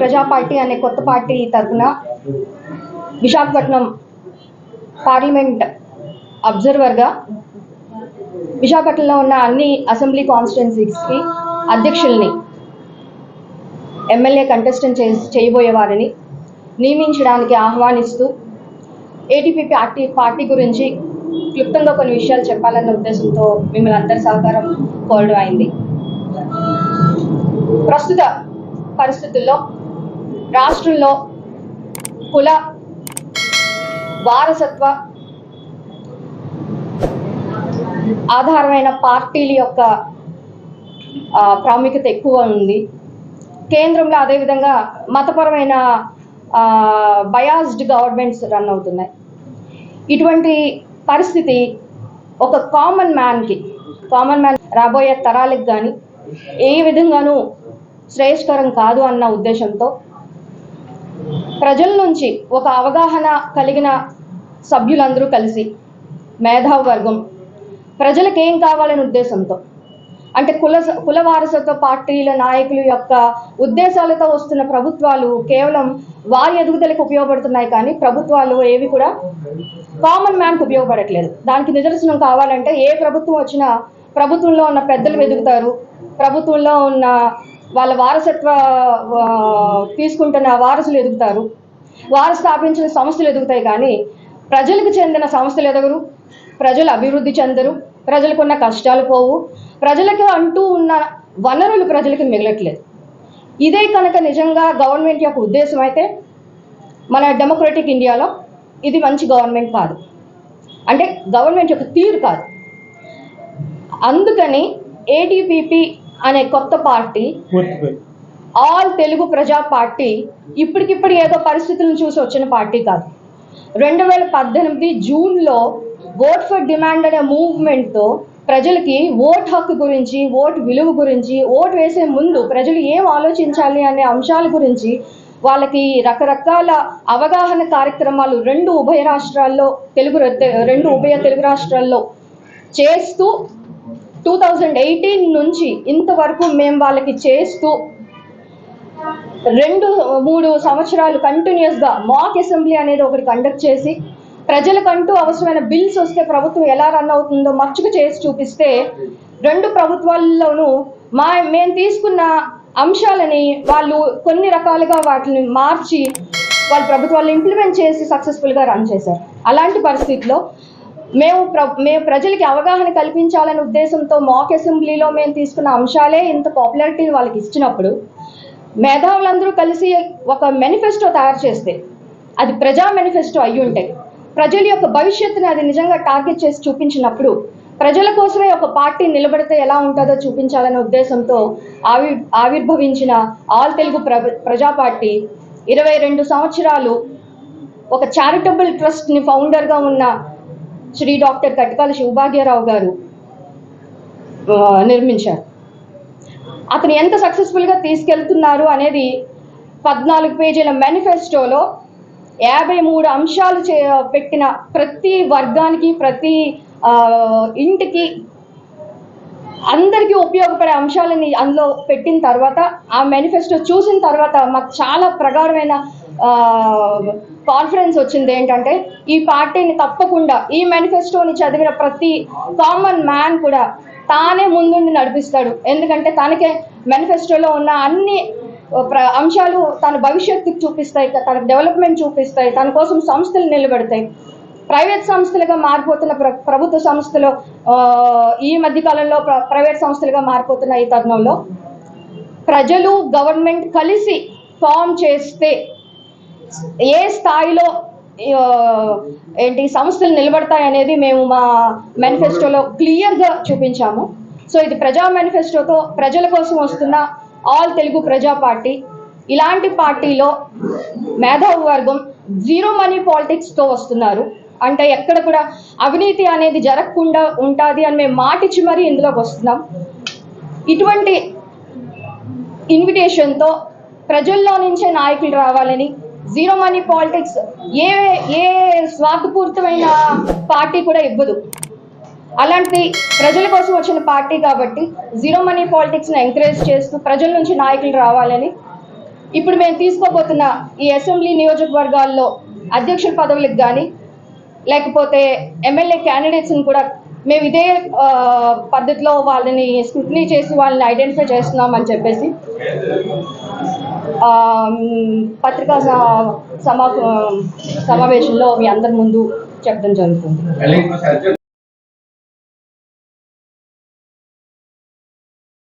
ప్రజా పార్టీ అనే కొత్త పార్టీ తరఫున విశాఖపట్నం పార్లమెంట్ అబ్జర్వర్గా విశాఖపట్నంలో ఉన్న అన్ని అసెంబ్లీ కాన్స్టిట్యున్సీస్కి అధ్యక్షుల్ని ఎమ్మెల్యే కంటెస్టెంట్ చే చేయబోయే వారిని నియమించడానికి ఆహ్వానిస్తూ ఏటీపీ పార్టీ పార్టీ గురించి క్లుప్తంగా కొన్ని విషయాలు చెప్పాలన్న ఉద్దేశంతో మిమ్మల్ని అందరి సహకారం కోరడం అయింది. ప్రస్తుత పరిస్థితుల్లో రాష్ట్రంలో కుల వారసత్వ ఆధారమైన పార్టీల యొక్క ప్రాముఖ్యత ఎక్కువ ఉంది. కేంద్రంలో అదేవిధంగా మతపరమైన బయాస్డ్ గవర్నమెంట్స్ రన్ అవుతున్నాయి. ఇటువంటి పరిస్థితి ఒక కామన్ మ్యాన్కి కామన్ మ్యాన్ రాబోయే తరాలకు కానీ ఏ విధంగానూ శ్రేయస్కరం కాదు అన్న ఉద్దేశంతో ప్రజల నుంచి ఒక అవగాహన కలిగిన సభ్యులందరూ కలిసి మేధావ వర్గం ప్రజలకు ఏం కావాలనే ఉద్దేశంతో అంటే కుల కుల వారసత్వ పార్టీల నాయకుల యొక్క ఉద్దేశాలతో వస్తున్న ప్రభుత్వాలు కేవలం వారి ఎదుగుదలకు ఉపయోగపడుతున్నాయి కానీ ప్రభుత్వాలు ఏవి కూడా కామన్ మ్యాన్కి ఉపయోగపడట్లేదు. దానికి నిదర్శనం కావాలంటే ఏ ప్రభుత్వం వచ్చినా ప్రభుత్వంలో ఉన్న పెద్దలు ఎదుగుతారు ప్రభుత్వంలో ఉన్న వాళ్ళ వారసత్వ తీసుకుంటున్న వారసులు ఎదుగుతారు. వారు స్థాపించిన సంస్థలు ఎదుగుతాయి కానీ ప్రజలకు చెందిన సంస్థలు ఎదగరు. ప్రజలు అభివృద్ధి చెందరు. ప్రజలకున్న కష్టాలు పోవు. ప్రజలకు అంటూ ఉన్న వనరులు ప్రజలకు మిగలట్లేదు. ఇదే కనుక నిజంగా గవర్నమెంట్ యొక్క ఉద్దేశం అయితే మన డెమోక్రటిక్ ఇండియాలో ఇది మంచి గవర్నమెంట్ కాదు. అంటే గవర్నమెంట్ యొక్క తీరు కాదు. అందుకని ఏటీపీపీ అనే కొత్త పార్టీ ఆల్ తెలుగు ప్రజా పార్టీ ఇప్పటికిప్పుడు ఏదో పరిస్థితులను చూసి వచ్చిన పార్టీ కాదు. రెండు వేల పద్దెనిమిది జూన్లో ఓట్ ఫర్ డిమాండ్ అనే మూవ్మెంట్తో ప్రజలకి ఓట్ హక్కు గురించి ఓట్ విలువ గురించి ఓట్ వేసే ముందు ప్రజలు ఏం ఆలోచించాలి అనే అంశాల గురించి వాళ్ళకి రకరకాల అవగాహన కార్యక్రమాలు రెండు ఉభయ రాష్ట్రాల్లో తెలుగు రెండు ఉభయ తెలుగు రాష్ట్రాల్లో చేస్తూ టూ థౌజండ్ ఎయిటీన్ నుంచి ఇంతవరకు మేము వాళ్ళకి చేస్తూ రెండు మూడు సంవత్సరాలు కంటిన్యూస్గా మాక్ అసెంబ్లీ అనేది ఒకటి కండక్ట్ చేసి ప్రజలకంటూ అవసరమైన బిల్స్ వస్తే ప్రభుత్వం ఎలా రన్ అవుతుందో మచ్చుక చేసి చూపిస్తే రెండు ప్రభుత్వాల్లోనూ మా మేము తీసుకున్న అంశాలని వాళ్ళు కొన్ని రకాలుగా వాటిని మార్చి వాళ్ళ ప్రభుత్వాలు ఇంప్లిమెంట్ చేసి సక్సెస్ఫుల్గా రన్ చేశారు. అలాంటి పరిస్థితిలో మేము ప్ర మేము ప్రజలకి అవగాహన కల్పించాలనే ఉద్దేశంతో మాక్ అసెంబ్లీలో మేము తీసుకున్న అంశాలే ఇంత పాపులారిటీ వాళ్ళకి ఇచ్చినప్పుడు మేధావులందరూ కలిసి ఒక మేనిఫెస్టో తయారు చేస్తే అది ప్రజా మేనిఫెస్టో అయి ఉంటాయి ప్రజల యొక్క భవిష్యత్తుని అది నిజంగా టార్గెట్ చేసి చూపించినప్పుడు ప్రజల కోసమే ఒక పార్టీ నిలబడితే ఎలా ఉంటుందో చూపించాలనే ఉద్దేశంతో ఆవి ఆవిర్భవించిన ఆల్ తెలుగు ప్ర ప్రజా పార్టీ ఇరవై రెండు సంవత్సరాలు ఒక చారిటబుల్ ట్రస్ట్ని ఫౌండర్గా ఉన్న శ్రీ డాక్టర్ కటకాల శివభాగ్యరావు గారు నిర్మించారు. అతను ఎంత సక్సెస్ఫుల్గా తీసుకెళ్తున్నారు అనేది పద్నాలుగు పేజీల మేనిఫెస్టోలో యాభై మూడు అంశాలు చే పెట్టిన ప్రతి వర్గానికి ప్రతి ఇంటికి అందరికీ ఉపయోగపడే అంశాలని అందులో పెట్టిన తర్వాత ఆ మేనిఫెస్టో చూసిన తర్వాత మాకు చాలా ప్రగాఢమైన కాన్ఫిడెన్స్ వచ్చింది ఏంటంటే ఈ పార్టీని తప్పకుండా ఈ మేనిఫెస్టోని చదివిన ప్రతి కామన్ మ్యాన్ కూడా తానే ముందుండి నడిపిస్తాడు. ఎందుకంటే తనకే మేనిఫెస్టోలో ఉన్న అన్ని ప్ర- అంశాలు తన భవిష్యత్తుకు చూపిస్తాయి తన డెవలప్మెంట్ చూపిస్తాయి తన కోసం సంస్థలు నిలబెడతాయి. ప్రైవేట్ సంస్థలుగా మారిపోతున్న ప్ర ప్రభుత్వ సంస్థలు ఈ మధ్య కాలంలో ప్ర- ప్రైవేట్ సంస్థలుగా మారిపోతున్న ఈ తరుణంలో ప్రజలు గవర్నమెంట్ కలిసి ఫామ్ చేస్తే ఏ స్థాయిలో ఏంటి సంస్థలు నిలబడతాయి అనేది మేము మా మేనిఫెస్టోలో క్లియర్గా చూపించాము. సో ఇది ప్రజా మేనిఫెస్టోతో ప్రజల కోసం వస్తున్న ఆల్ తెలుగు ప్రజా పార్టీ. ఇలాంటి పార్టీలో మేధావి వర్గం జీరో మనీ పాలిటిక్స్తో వస్తున్నారు. అంటే ఎక్కడ కూడా అవినీతి అనేది జరగకుండా ఉంటుంది అని మేము మాటిచ్చి మరీ ఇందులోకి వస్తున్నాం. ఇటువంటి ఇన్విటేషన్తో ప్రజల్లో నుంచే నాయకులు రావాలని జీరో మనీ పాలిటిక్స్ ఏ ఏ స్వార్థపూరితమైన పార్టీ కూడా ఇవ్వదు. అలాంటి ప్రజల కోసం వచ్చిన పార్టీ కాబట్టి జీరో మనీ పాలిటిక్స్ని ఎంకరేజ్ చేస్తూ ప్రజల నుంచి నాయకులు రావాలని ఇప్పుడు మేము తీసుకోబోతున్న ఈ అసెంబ్లీ నియోజకవర్గాల్లో అధ్యక్షుల పదవులకు కానీ లేకపోతే ఎమ్మెల్యే క్యాండిడేట్స్ని కూడా మేము ఇదే పద్ధతిలో వాళ్ళని స్క్రూటినీ చేసి వాళ్ళని ఐడెంటిఫై చేస్తున్నాం అని చెప్పేసి పత్రికా స- సమా సమావేశంలో మీ అందరి ముందు చెప్పడం జరుగుతుంది.